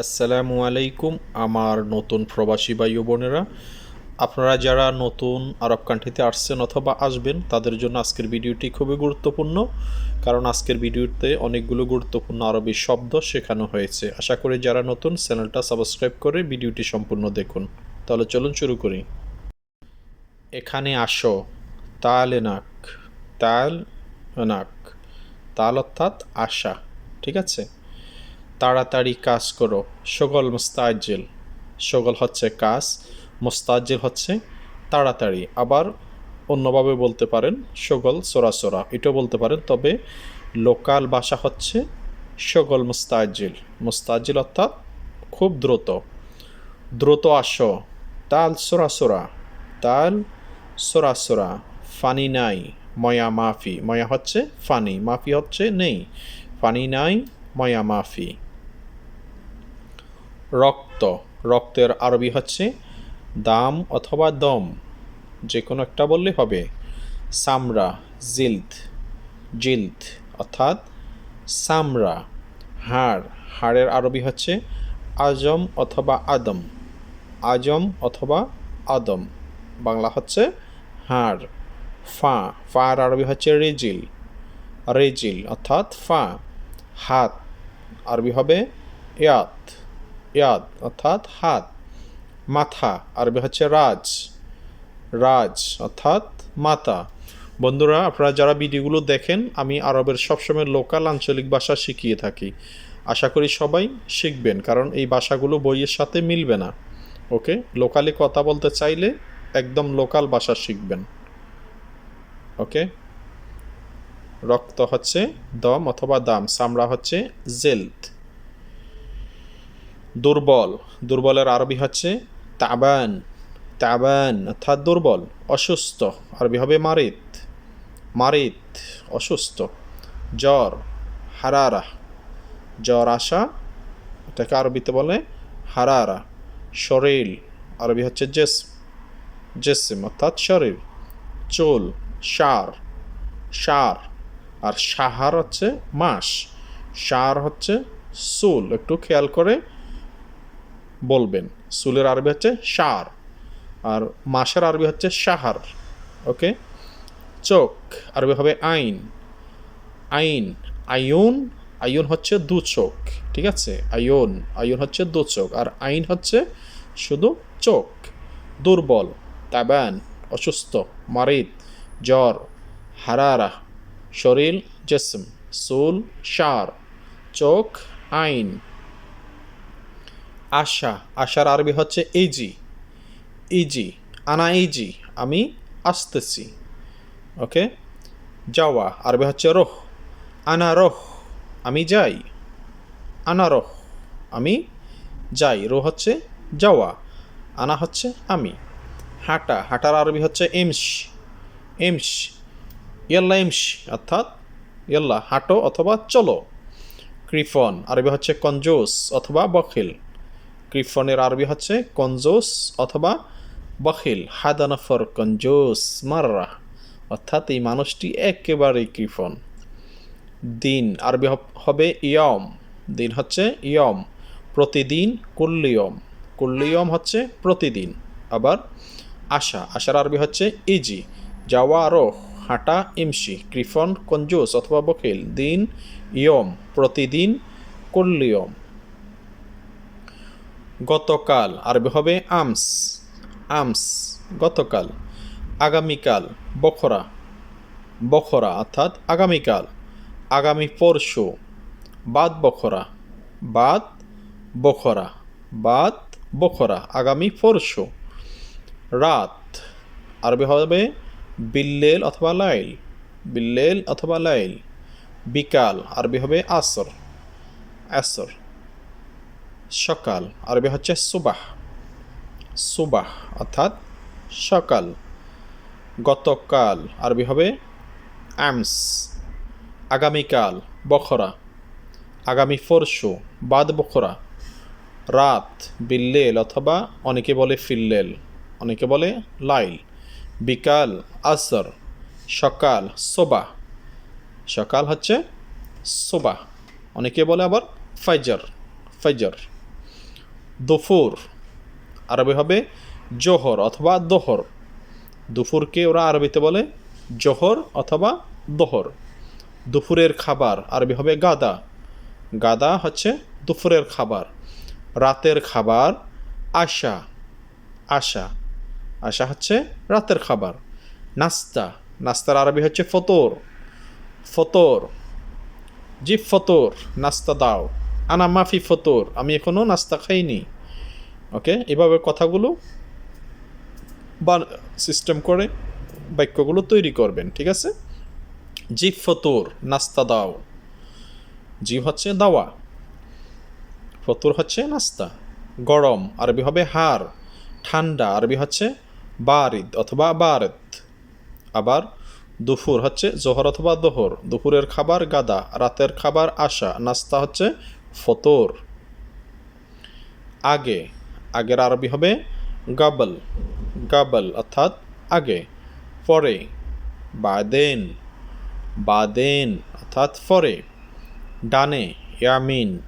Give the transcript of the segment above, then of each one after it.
আসসালামু আলাইকুম, আমার নতুন প্রবাসী ও বোনেরা। আপনারা যারা নতুন আরব কান্ট্রিতে আসছেন অথবা আসবেন, তাদের জন্য আজকের ভিডিওটি খুবই গুরুত্বপূর্ণ, কারণ আজকের ভিডিওতে অনেকগুলো গুরুত্বপূর্ণ আরবি শব্দ শেখানো হয়েছে। আশা করি যারা নতুন, চ্যানেলটা সাবস্ক্রাইব করে ভিডিওটি সম্পূর্ণ দেখুন। তাহলে চলুন শুরু করি। এখানে আসো। তাল নাক। তাল নাক। তাল অর্থাৎ আশা। ঠিক আছে? তাড়াতাড়ি কাজ করো। সগল মুস্তাজিল সগল হচ্ছে কাজ মুস্তাজিল হচ্ছে তাড়াতাড়ি। আবার অন্যভাবে বলতে পারেন, সগল সোরাসোরা এটাও বলতে পারেন, তবে লোকাল ভাষা হচ্ছে সগল মুস্তাজিল মুস্তাজিল অর্থাৎ খুব দ্রুত। দ্রুত আসো। তাল সোরাসোরা তাল সোরাসোরা ফানি নাই, ময়া মাফি। ময়া হচ্ছে ফানি, মাফি হচ্ছে নেই। ফানি নাই, ময়া মাফি। রক্ত। রক্তের আরবি হচ্ছে দাম অথবা দম। যে কোনো একটা বললে হবে। সামরা, জিল্দ। জিল্দ অর্থাৎ সামরা। হাড়, হাড়ের আরবি হচ্ছে আজম অথবা আদম। আজম অথবা আদম। বাংলা হচ্ছে হাড়। ফা, ফার আরবি হচ্ছে রেজিল। রেজিল অর্থাৎ ফা। হাত, আরবি হবে ইয়াত। ইয়াদ, অর্থাৎ হাত। মাথা, আরবি হচ্ছে রাজ। রাজ, অর্থাৎ মাতা। বন্ধুরা, আপনারা যারা ভিডিওগুলো দেখেন, আমি আরবের সবসময় লোকাল, আঞ্চলিক ভাষা শিখিয়ে থাকি। আশা করি সবাই শিখবেন, কারণ এই ভাষাগুলো বইয়ের সাথে মিলবে না। ওকে? লোকালি কথা বলতে চাইলে একদম লোকাল ভাষা শিখবেন। ওকে? রক্ত হচ্ছে দম অথবা দাম চামড়া হচ্ছে জেলদ দুর্বল। দুর্বলের আরবি হচ্ছে তাবান। তাবান অর্থাৎ দুর্বল, অসুস্থ। আরবি হবে মারিত। মারিত, অসুস্থ। জ্বর, হারারা। জ্বর আসা, এটাকে আরবিতে বলে হারারা। শরীর, আরবি হচ্ছে জেস জেসিম অর্থাৎ শরীর। চুল, সার। সার, আর সাহার হচ্ছে মাস। সার হচ্ছে চুল। একটু খেয়াল করে বলবেন। সুলের আরবি হচ্ছে সার আর মাসের আরবি হচ্ছে সাহার ওকে? চোখ, আরবি হবে আইন। আইন আয়ুন আয়ুন হচ্ছে দু চোখ, ঠিক আছে? আয়ুন আয়ুন হচ্ছে দু চোখ, আর আইন হচ্ছে শুধু চোখ। দুর্বল, তাবান, অসুস্থ, মারিদ, জ্বর, হারারা, শরীর, জেসম সুল সার চোখ, আইন। আশা, আশার আরবি হচ্ছে ইজি ইজি আনা ইজি আমি আসতেছি। ওকে? যাওয়া, আরবি হচ্ছে রোহ। আনা রোহ, আমি যাই। আনা রোহ, আমি যাই। রো হচ্ছে যাওয়া, আনা হচ্ছে আমি। হাঁটা, হাঁটার আরবি হচ্ছে এমস এমস ইয়াল্লা এমস অর্থাৎ ইয়াল্লা, হাঁটো অথবা চলো। ক্রিফন, আরবি হচ্ছে কঞ্জোস অথবা বখিল। ক্রিফনের আরবি হচ্ছে কঞ্জোস অথবা বখিল। হাদানফর কঞ্জোস মাররা। অর্থাৎ এই মানুষটি একেবারেই কৃফন দিন আরবি হবে ইয়ম। দিন হচ্ছে ইয়ম। প্রতিদিন কুল্লিয়ম। কুল্লিয়ম হচ্ছে প্রতিদিন। আবার আশা। আশার আরবি হচ্ছে ইজি। যাওয়া রোহ হাঁটা ইমসি কৃফন কঞ্জুস অথবা বকিল দিন ইয়ম। প্রতিদিন কুল্লিয়ম। গতকাল, আরবি হবে আমস আমস, গতকাল, আগামীকাল, বখরা বখরা অর্থাৎ আগামীকাল, আগামী পরশু, বাদ বখরা বাদ বখরা বাদ বখরা, আগামী পরশু, রাত, আরবি হবে বিল্লেল অথবা লাইল, বিল্লেল অথবা লাইল, বিকাল, আরবি হবে আসর আসর। সকাল, আরবি হচ্ছে সুবাহ। সুবাহ অর্থাৎ সকাল। গতকাল, আরবি হবে অ্যামস আগামীকাল, বখরা। আগামী পরশু, বাদ বখরা। রাত, বিল্লেল অথবা অনেকে বলে ফিল্লেল, অনেকে বলে লাইল। বিকাল, আসর। সকাল সোবা সকাল হচ্ছে সোবা অনেকে বলে আবার ফাইজার ফাইজার। দুফুর। আরবি হবে জোহর অথবা দোহর। দুপুরকে ওরা আরবিতে বলে জোহর অথবা দোহর। দুপুরের খাবার আরবি হবে গাদা। গাদা হচ্ছে দুপুরের খাবার। রাতের খাবার আশা। আশা। আশা হচ্ছে রাতের খাবার। নাস্তা। নাস্তার আরবি হচ্ছে ফতর। ফতর। জি, ফতর। নাস্তা দাও। আনা মাফি ফতর, আমি এখনও নাস্তা খাইনি। ওকে এভাবে কথাগুলো বা সিস্টেম করে বাক্যগুলো তৈরি করবেন, ঠিক আছে? জি ফতর, নাস্তা দাও। জিভ হচ্ছে দাওয়া। ফতুর হচ্ছে নাস্তা। গরম, আরবি হবে হার। ঠান্ডা, আরবি হচ্ছে বারিদ অথবা বারেদ। আবার দুপুর হচ্ছে জোহর অথবা দোহর। দুপুরের খাবার গাদা, রাতের খাবার আশা। নাস্তা হচ্ছে ফতর। আগে, আগের আরবি হবে গাবল। গাবল অর্থাৎ আগে। পরে, বাদেন। বাদেন অর্থাৎ পরে ডানে, ইয়ামিন।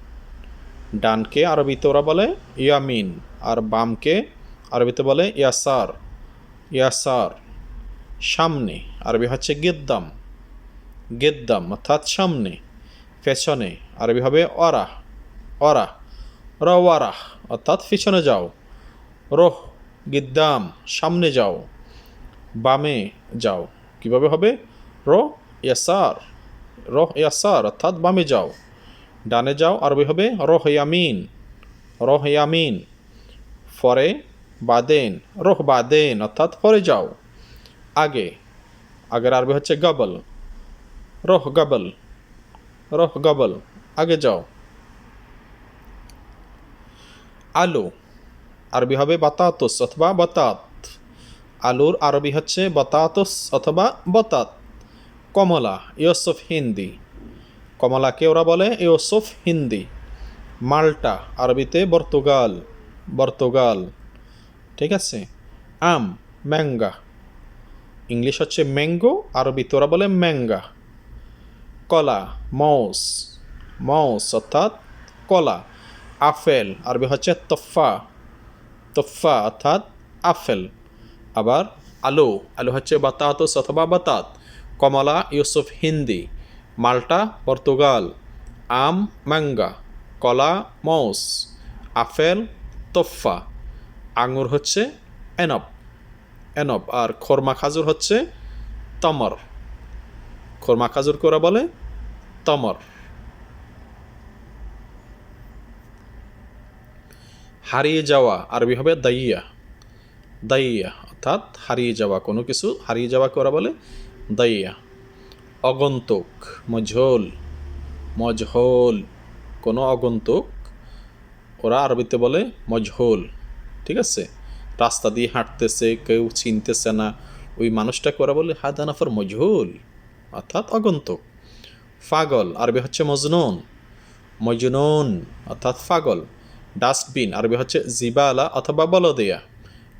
ডানকে আরবিতে ওরা বলে ইয়ামিন আর বামকে আরবিতে বলে ইয়াসার। ইয়াসার। সামনে, আরবি হচ্ছে গেদ্দাম। গেদ্দাম অর্থাৎ সামনে। পেছনে আরবি হবে অরা অরা রওয়ারাহ, অর্থাৎ পিছনে যাও। রোহ, গিদ্দাম, সামনে যাও। বামে যাও। কীভাবে হবে? রো ইয়াসার, রোহ ইয়াসার, অর্থাৎ বামে যাও। ডানে যাও, আরবি হবে রোহ ইয়ামিন রোহ ইয়ামিন। ফরে বাদেন, রোহ বাদেন, অর্থাৎ ফরে যাও। আগে, আগের আরবি হচ্ছে গবল, রোহ গবল। রোহ গবল, আগে যাও। আলু, আরবি হবে বাতাতস অথবা বতাত। আলুর আরবি হচ্ছে বতাতস অথবা বতাত। কমলা, ইউসুফ হিন্দি। কমলাকে ওরা বলে ইউসুফ হিন্দি। মাল্টা, আরবিতে বর্তুগাল বর্তুগাল। ঠিক আছে? আম, ম্যাঙ্গা। ইংলিশ হচ্ছে ম্যাঙ্গো, আরবিতে ওরা বলে ম্যাঙ্গা। কলা মৌস মৌস অর্থাৎ কলা আফেল আরবি হচ্ছে তফা তফা অর্থাৎ আফেল আবার আলু আলু হচ্ছে বাতাতস অথবা বাতাত। কমলা, ইউসুফ, হিন্দি। মাল্টা, পর্তুগাল। আম, ম্যাঙ্গা। কলা মৌস আফেল তোফা। আঙুর হচ্ছে এনব। এনব। আর খরমা খাজুর হচ্ছে তমর। খরমা খাজুর করা বলে, তমর। হারিয়ে যাওয়া আরবি হবে দাইয়া। দাইয়া অর্থাৎ হারিয়ে যাওয়া, কোনো কিছু হারিয়ে যাওয়া করা বলে দাইয়া। অগন্তুক, মঝোল মজহোল কোনো অগন্তুক ওরা আরবিতে বলে মজহোল ঠিক আছে? রাস্তা দিয়ে হাঁটতেছে, কেউ চিনতেছে না। ওই মানুষটাকে ওরা বলে হাদানাফর মজহুল অর্থাৎ অগন্তুক। ফাগল, আরবি হচ্ছে মজনুন। মজনুন, অর্থাৎ ফাগল। ডাস্টবিন, আরবি হচ্ছে জিবালা অথবা বলদিয়া।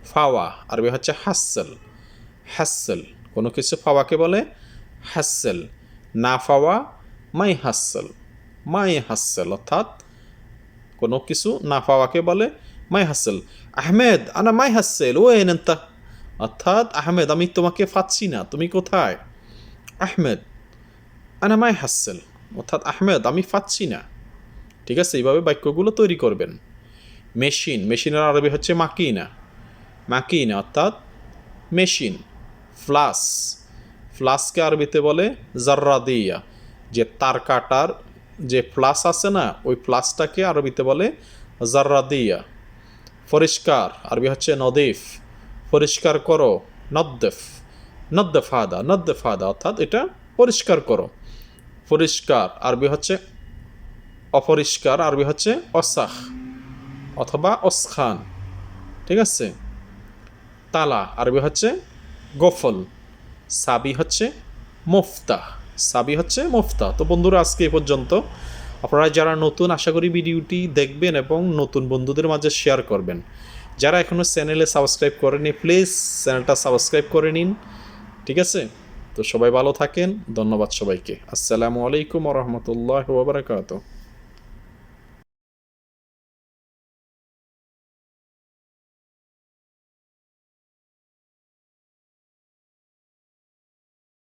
ফাওয়া, আরবি হচ্ছে হাসেল। হাসেল, কোনো কিছু ফাওয়াকে বলে হাসেল। না ফাওয়া, মাই হাসেল। মাই হাসেল, অর্থাৎ কোনো কিছু না পাওয়াকে বলে মাই হাসেল। আহমেদ, আনা মাই হাসেল, ও এনেন্তা অর্থাৎ, আহমেদ, আমি তোমাকে পাচ্ছি না, তুমি কোথায়? আহমেদ। আনা মাই হাসেল। অর্থাৎ আহমেদ, আমি পাচ্ছি না। ঠিক আছে, এইভাবে বাক্যগুলো তৈরি করবেন। মেশিন, মেশিনের আরবি হচ্ছে মাকিনা। মাকিনা অর্থাৎ মেশিন, ফ্লাস। ফ্লাসকে আরবিতে বলে জার্রাদিয়া। যে তার কাটার যে প্লাস আছে না, ওই প্লাসটাকে আরবিতে বলে জার্রাদিয়া। পরিষ্কার আরবি হচ্ছে নদীফ। পরিষ্কার করো নদ্দেফ নদ্দেফ হাদা নদ্দেফ হাদা অর্থাৎ এটা পরিষ্কার করো। পরিষ্কার, আরবি হচ্ছে অপরিষ্কার, আরবি হচ্ছে অসাহ অথবা অসখান। ঠিক আছে? তালা, আরবি হচ্ছে গফল। সাবি হচ্ছে মুফতা, সাবি হচ্ছে মুফতা। তো বন্ধুরা, আজকে এ পর্যন্ত। আপনারা যারা নতুন, আশা করি ভিডিওটি দেখবেন এবং নতুন বন্ধুদের মাঝে শেয়ার করবেন। যারা এখনও চ্যানেলে সাবস্ক্রাইব করেনি প্লিজ চ্যানেলটা সাবস্ক্রাইব করে নিন। ঠিক আছে? তো সবাই ভালো থাকেন। ধন্যবাদ সবাইকে। আসসালামু আলাইকুম রহমতুল্লাহ ওবরাকাতু